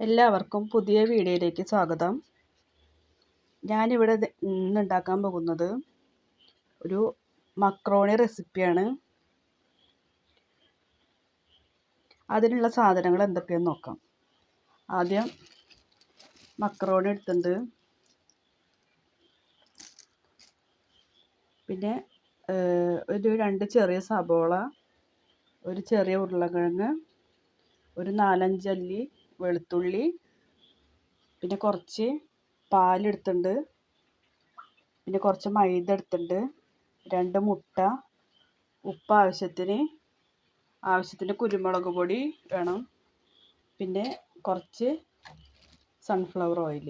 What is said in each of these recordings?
എല്ലാവർക്കും പുതിയ വീഡിയോയിലേക്ക് സ്വാഗതം. ഞാനിവിടെ ഇന്നുണ്ടാക്കാൻ പോകുന്നത് ഒരു മക്രോണി റെസിപ്പിയാണ്. അതിനുള്ള സാധനങ്ങൾ എന്തൊക്കെയെന്ന് നോക്കാം. ആദ്യം മക്രോണി എടുത്തുണ്ട് പിന്നെ ഒരു രണ്ട് ചെറിയ സബോള ഒരു ചെറിയ ഉരുളക്കിഴങ്ങ് ഒരു നാലഞ്ചല്ലി വെളുത്തുള്ളി പിന്നെ കുറച്ച് പാലെടുത്തുണ്ട് പിന്നെ കുറച്ച് മൈദ എടുത്തുണ്ട് രണ്ട് മുട്ട ഉപ്പ് ആവശ്യത്തിന് ആവശ്യത്തിന് കുരുമുളക് പൊടി വേണം. പിന്നെ കുറച്ച് സൺഫ്ലവർ ഓയിൽ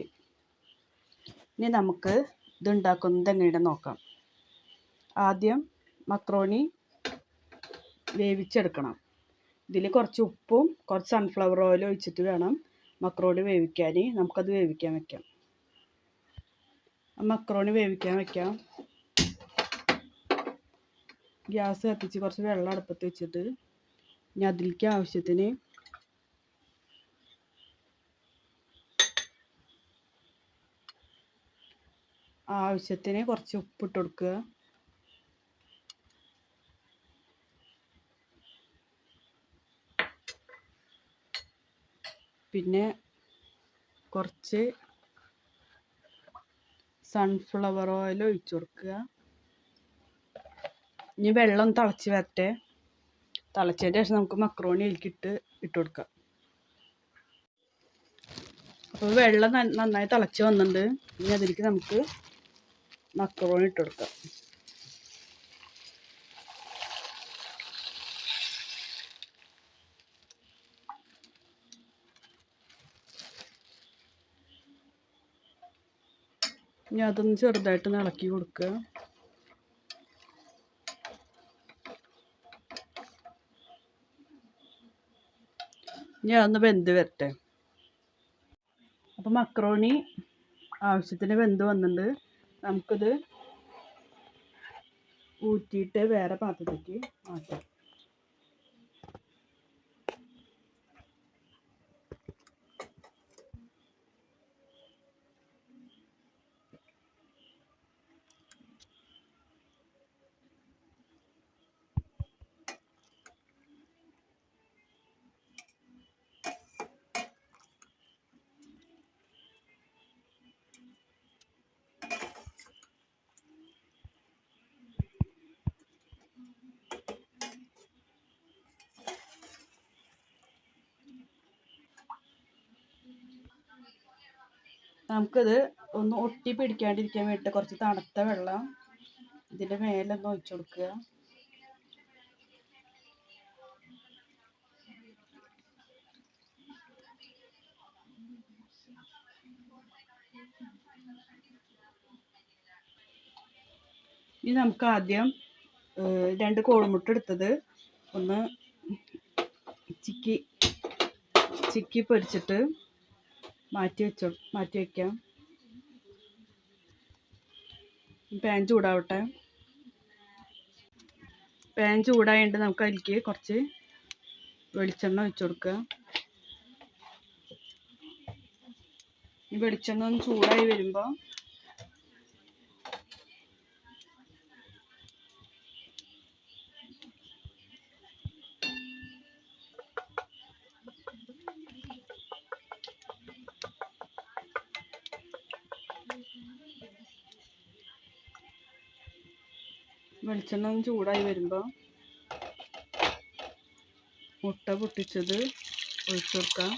ഇനി നമുക്ക് ഇത് ഉണ്ടാക്കുന്നത് എങ്ങനെയാണെന്ന് നോക്കാം. ആദ്യം മക്രോണി വേവിച്ചെടുക്കണം. ഇതിൽ കുറച്ച് ഉപ്പും കുറച്ച് സൺഫ്ലവർ ഓയിൽ ഒഴിച്ചിട്ട് വേണം മക്രോണി വേവിക്കാൻ നമുക്കത് വേവിക്കാൻ വെക്കാം. മക്രോണി വേവിക്കാൻ വെക്കാം. ഗ്യാസ് കത്തിച്ച് കുറച്ച് വെള്ളം അടുപ്പത്ത് വെച്ചിട്ട് ഇനി അതിലേക്ക് ആവശ്യത്തിന് ആവശ്യത്തിന് കുറച്ച് ഉപ്പിട്ട് കൊടുക്കുക. പിന്നെ കുറച്ച് സൺഫ്ലവർ ഓയിൽ ഒഴിച്ചു കൊടുക്കുക. ഇനി വെള്ളം തിളച്ച് വരട്ടെ. തിളച്ചതിന് ശേഷം നമുക്ക് മക്രോണി അതിലേക്കിട്ട് ഇട്ട് കൊടുക്കാം. അപ്പോൾ വെള്ളം നന്നായി തിളച്ച് വന്നിട്ടുണ്ട്. ഇനി അതിലേക്ക് നമുക്ക് മക്രോണി ഇട്ട് കൊടുക്കാം. ഇനി അതൊന്ന് ചെറുതായിട്ട് ഇളക്കി കൊടുക്കുക. ഇനി അതൊന്ന് വെന്ത് വരട്ടെ. അപ്പം മക്രോണി ആവശ്യത്തിന് വെന്ത് വന്നിട്ടുണ്ട്. നമുക്കിത് ഊറ്റിയിട്ട് വേറെ പാത്രത്തേക്ക് മാറ്റാം. നമുക്കിത് ഒന്ന് ഒട്ടി പിടിക്കാണ്ടിരിക്കാൻ വേണ്ടിയിട്ട് കുറച്ച് തണുത്ത വെള്ളം ഇതിന്റെ മേലൊന്ന് ഒഴിച്ചു കൊടുക്കുക. ഇനി നമുക്ക് ആദ്യം രണ്ട് കോഴിമുട്ട എടുത്തത് ഒന്ന് ചിക്കി ചിക്കി പൊരിച്ചിട്ട് മാറ്റി വെച്ചോ മാറ്റി വയ്ക്കാം പാൻ ചൂടാവട്ടെ. പാൻ ചൂടായതുകൊണ്ട് നമുക്ക് അതിലേക്ക് കുറച്ച് വെളിച്ചെണ്ണ വെച്ച് കൊടുക്കുക. ഈ വെളിച്ചെണ്ണ ഒന്ന് ചൂടായി വരുമ്പോൾ വെളിച്ചെണ്ണ ചൂടായി വരുമ്പോൾ മുട്ട പൊട്ടിച്ചത് ഒഴിച്ചു കൊടുക്കാം.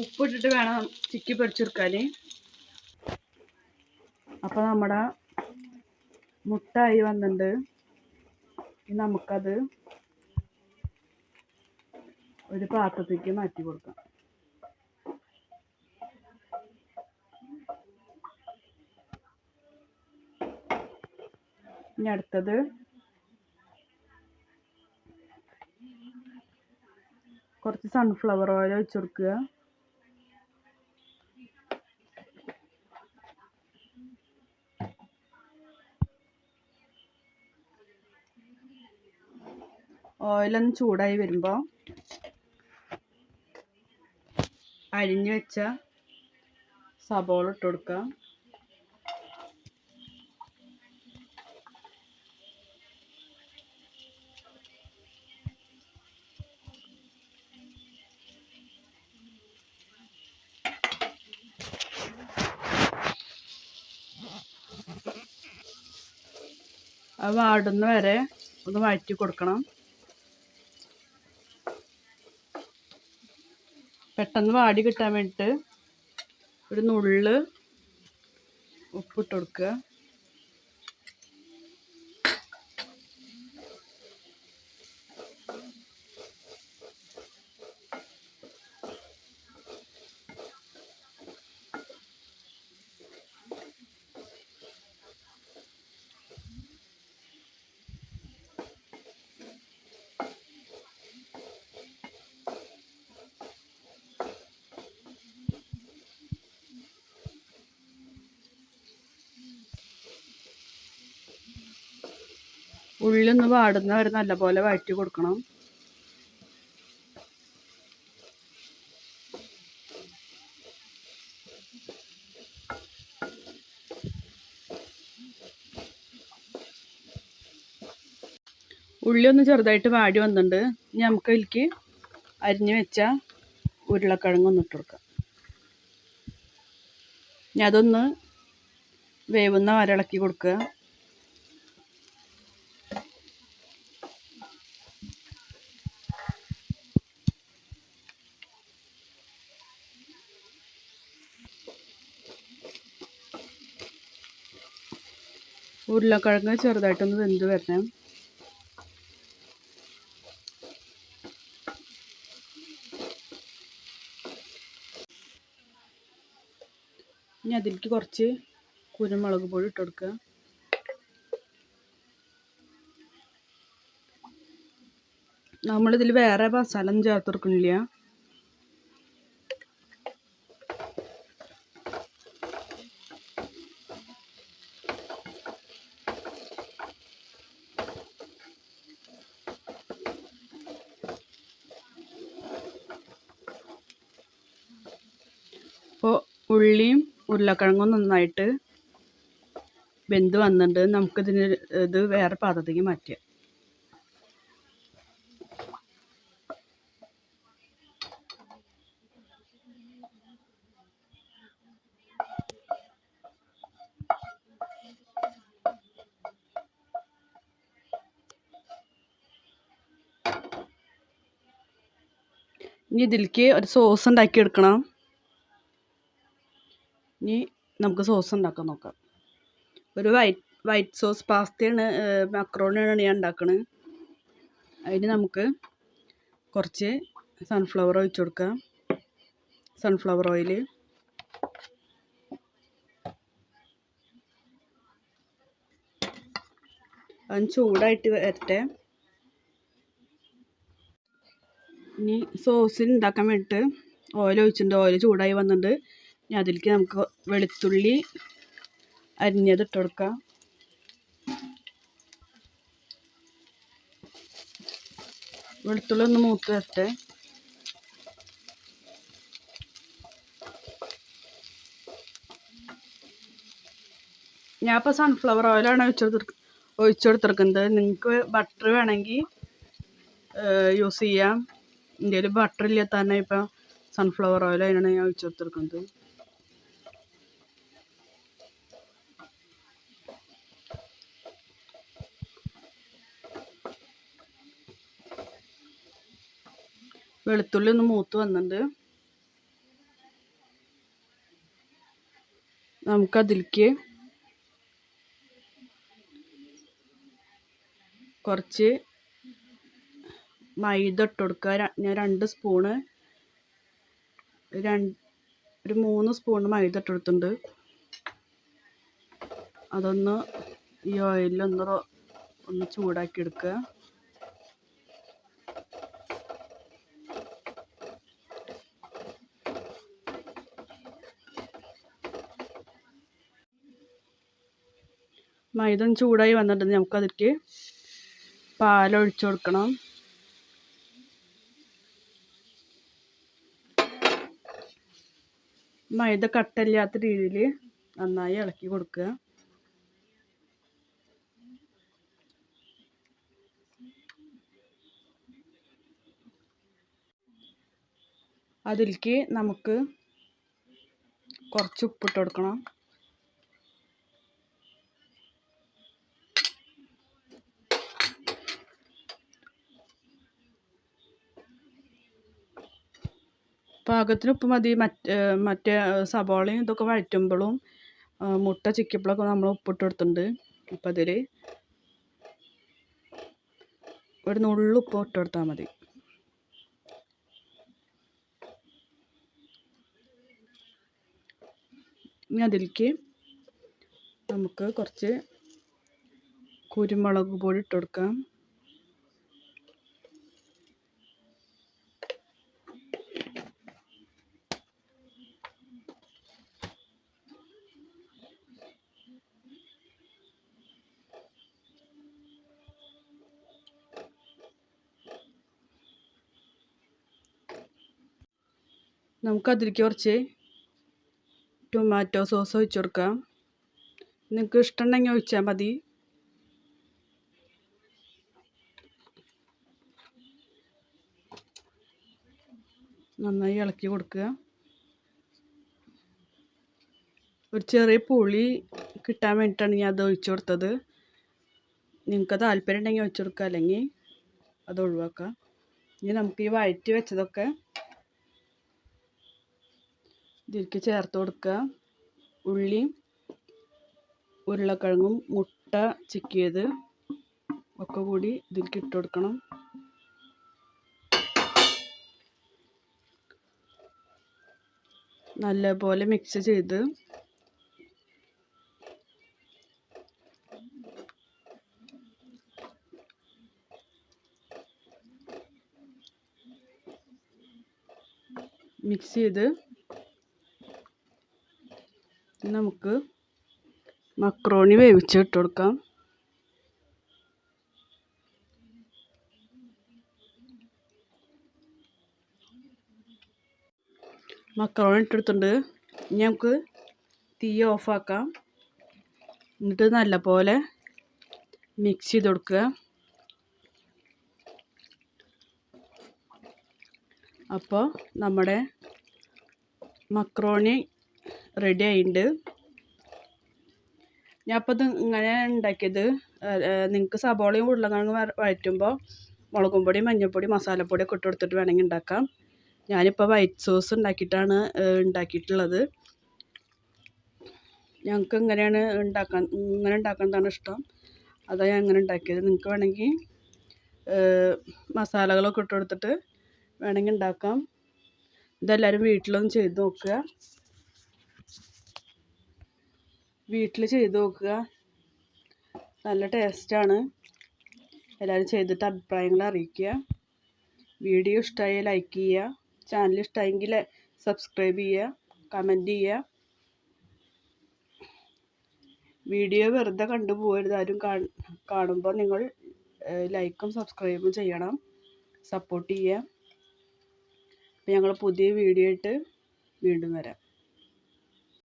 ഉപ്പിട്ടിട്ട് വേണം ചിക്കി പൊരിച്ചെടുക്കാൻ. അപ്പോൾ നമ്മുടെ മുട്ടായി വന്നിട്ടുണ്ട് നമുക്കത് ഒരു പാത്രത്തേക്ക് മാറ്റി കൊടുക്കാം. ഇനി അടുത്തത് കുറച്ച് സൺഫ്ലവർ ഓയിൽ ഒഴിച്ച് കൊടുക്കുക. ഓയിലൊന്ന് ചൂടായി വരുമ്പോൾ അരിഞ്ഞു വെച്ച സബോള ഇട്ട് കൊടുക്കുക അത് വാടുന്ന വരെ ഒന്ന് വഴറ്റി കൊടുക്കണം. പെട്ടെന്ന് വാടി കിട്ടാൻ വേണ്ടിയിട്ട് ഒരു നുള്ള് ഉപ്പിട്ട് കൊടുക്കുക. ഉള്ളി ഒന്ന് വാടുന്ന വരെ നല്ലപോലെ വഴറ്റി കൊടുക്കണം. ഉള്ളി ഒന്ന് ചെറുതായിട്ട് വാടി വന്നിട്ടുണ്ട്. ഇനി നമുക്ക് ഇതിലേക്ക് അരിഞ്ഞു വെച്ച ഉരുളക്കിഴങ്ങ് ഒന്ന് ഇട്ട് കൊടുക്കാം. ഇനി അതൊന്ന് വേവുന്ന വരെ ഇളക്കി കൊടുക്കുക. ഉരുളക്കിഴങ്ങ് ചെറുതായിട്ടൊന്ന് വെന്ത് വരണം. ഇനി അതിലേക്ക് കുറച്ച് കുരുമുളക് പൊടി ഇട്ട് കൊടുക്കുക. നമ്മളിതിൽ വേറെ മസാല ഒന്നും ചേർത്ത് കൊടുക്കണില്ല അപ്പോൾ ഉള്ളിയും ഉരുളക്കിഴങ്ങും നന്നായിട്ട് വെന്ത് വന്നിട്ടുണ്ട്. നമുക്കിതിന് ഇത് വേറെ പാത്രത്തേക്ക് മാറ്റാം. ഇനി ഇതിലേക്ക് ഒരു സോസ് ഉണ്ടാക്കി എടുക്കണം ഇനി നമുക്ക് സോസ് ഉണ്ടാക്കാൻ നോക്കാം. ഒരു വൈറ്റ് വൈറ്റ് സോസ് പാസ്തയാണ് മക്രോണിയാണ് ഞാൻ ഉണ്ടാക്കുന്നത് അതിന് നമുക്ക് കുറച്ച് സൺഫ്ലവർ ഒഴിച്ചു കൊടുക്കാം. സൺഫ്ലവർ ഓയിൽ അത് ചൂടായിട്ട് വരട്ടെ. ഇനി സോസിന് ഉണ്ടാക്കാൻ വേണ്ടിയിട്ട് ഓയിൽ ഒഴിച്ചിട്ടുണ്ട്. ഓയിൽ ചൂടായി വന്നിട്ടുണ്ട്. ഇനി അതിലേക്ക് നമുക്ക് വെളുത്തുള്ളി അരിഞ്ഞത് ഇട്ട് കൊടുക്കാം. വെളുത്തുള്ളി ഒന്ന് മൂത്ത് വരട്ടെ. ഞാൻ ഇപ്പോൾ സൺഫ്ലവർ ഓയിലാണ് ഒഴിച്ചെടുത്ത് ഒഴിച്ചെടുത്തിരിക്കുന്നത് നിങ്ങൾക്ക് ബട്ടർ വേണമെങ്കിൽ യൂസ് ചെയ്യാം. ഇന്ത്യയിൽ ബട്ടർ ഇല്ല തന്നെ ഇപ്പോൾ സൺഫ്ലവർ ഓയിൽ അതിനാണ് ഞാൻ ഒഴിച്ചു കൊടുത്തിരിക്കുന്നത്. വെളുത്തുള്ളി ഒന്ന് മൂത്ത് വന്നിട്ടുണ്ട്. നമുക്കതിലേക്ക് കുറച്ച് മൈദ ഇട്ട് കൊടുക്കുക. ഞാൻ രണ്ട് സ്പൂണ് രണ്ട് ഒരു മൂന്ന് സ്പൂണ് മൈദ ഇട്ട് കൊടുത്തിട്ടുണ്ട്. അതൊന്ന് ഈ ഓയിലൊന്ന് ഒന്ന് ചൂടാക്കി എടുക്കുക. മൈദ ചൂടായി വന്നിട്ടുണ്ട്. നമുക്കതിലേക്ക് പാലൊഴിച്ചു കൊടുക്കണം. മൈദ കട്ടയില്ലാത്ത രീതിയിൽ നന്നായി ഇളക്കി കൊടുക്കുക. അതിലേക്ക് നമുക്ക് കുറച്ച് ഉപ്പിട്ട് കൊടുക്കണം. പാകത്തിന് ഉപ്പ് മതി മറ്റ് മറ്റേ സവാളയും ഇതൊക്കെ വഴറ്റുമ്പോഴും മുട്ട ചിക്കിയപ്പോഴൊക്കെ നമ്മൾ ഉപ്പിട്ട് കൊടുത്തിട്ടുണ്ട്. അപ്പം അതിൽ ഒരു നുള്ളു ഉപ്പ് ഇട്ട് കൊടുത്താൽ മതി. ഇനി അതിലേക്ക് നമുക്ക് കുറച്ച് കുരുമുളക് പൊടി ഇട്ട് കൊടുക്കാം. നമുക്ക് അതിലേക്ക് കുറച്ച് ടൊമാറ്റോ സോസ് ഒഴിച്ചു കൊടുക്കാം. നിങ്ങൾക്ക് ഇഷ്ടമുണ്ടെങ്കിൽ ഒഴിച്ചാൽ മതി. നന്നായി ഇളക്കി കൊടുക്കുക. ഒരു ചെറിയ പുളി കിട്ടാൻ വേണ്ടിയിട്ടാണ് ഞാൻ അത് ഒഴിച്ചു കൊടുത്തത്. നിങ്ങൾക്ക് താല്പര്യം ഉണ്ടെങ്കിൽ ഒഴിച്ചു കൊടുക്കുക അല്ലെങ്കിൽ അത് ഒഴിവാക്കാം ഇനി നമുക്ക് ഈ വഴറ്റി വെച്ചതൊക്കെ ഇതിലേക്ക് ചേർത്ത് കൊടുക്കുക. ഉള്ളി ഉരുളക്കിഴങ്ങും മുട്ട ചിക്കിയത് ഒക്കെ കൂടി ഇതിലേക്ക് ഇട്ട് കൊടുക്കണം. നല്ലപോലെ മിക്സ് ചെയ്ത് മിക്സ് ചെയ്ത് നമുക്ക് മക്രോണി വേവിച്ചിട്ട് കൊടുക്കാം മക്രോണി ഇട്ടെടുത്തിട്ടുണ്ട്. ഇനി നമുക്ക് തീ ഓഫാക്കാം. എന്നിട്ട് നല്ലപോലെ മിക്സ് ചെയ്ത് കൊടുക്കുക അപ്പോൾ നമ്മുടെ മക്രോണി റെഡി ആയിട്ടുണ്ട് ഞാൻ അപ്പോൾ ഇത് ഇങ്ങനെ ഉണ്ടാക്കിയത് നിങ്ങൾക്ക് സബോളയും ഉരുളക്കിഴങ്ങ് വഴറ്റുമ്പോൾ മുളകും പൊടി മഞ്ഞൾപ്പൊടി മസാലപ്പൊടി ഒക്കെ ഇട്ട് കൊടുത്തിട്ട് വേണമെങ്കിൽ ഉണ്ടാക്കാം ഞാനിപ്പോൾ വൈറ്റ് സോസ് ഉണ്ടാക്കിയിട്ടാണ് ഉണ്ടാക്കിയിട്ടുള്ളത് ഞങ്ങൾക്ക് ഇങ്ങനെയാണ് ഉണ്ടാക്കാൻ ഇങ്ങനെ ഉണ്ടാക്കുന്നതാണ് ഇഷ്ടം. അതാണ് ഞാൻ ഇങ്ങനെ ഉണ്ടാക്കിയത് നിങ്ങൾക്ക് വേണമെങ്കിൽ മസാലകളൊക്കെ ഇട്ട് കൊടുത്തിട്ട് വേണമെങ്കിൽ ഉണ്ടാക്കാം ഇതെല്ലാവരും വീട്ടിലൊന്ന് ചെയ്ത് നോക്കുക. വീട്ടിൽ ചെയ്ത് നോക്കുക. നല്ല ടേസ്റ്റാണ് എല്ലാവരും ചെയ്തിട്ട് അഭിപ്രായങ്ങൾ അറിയിക്കുക. വീഡിയോ ഇഷ്ടമായി ലൈക്ക് ചെയ്യുക. ചാനൽ ഇഷ്ടമായെങ്കിൽ സബ്സ്ക്രൈബ് ചെയ്യുക. കമന്റ് ചെയ്യുക. വീഡിയോ വെറുതെ കണ്ടു പോകരുത്. ആരും കാണുമ്പോൾ നിങ്ങൾ ലൈക്കും സബ്സ്ക്രൈബും ചെയ്യണം. സപ്പോർട്ട് ചെയ്യുക. ഞങ്ങൾ പുതിയ വീഡിയോ ആയിട്ട് വീണ്ടും വരാം.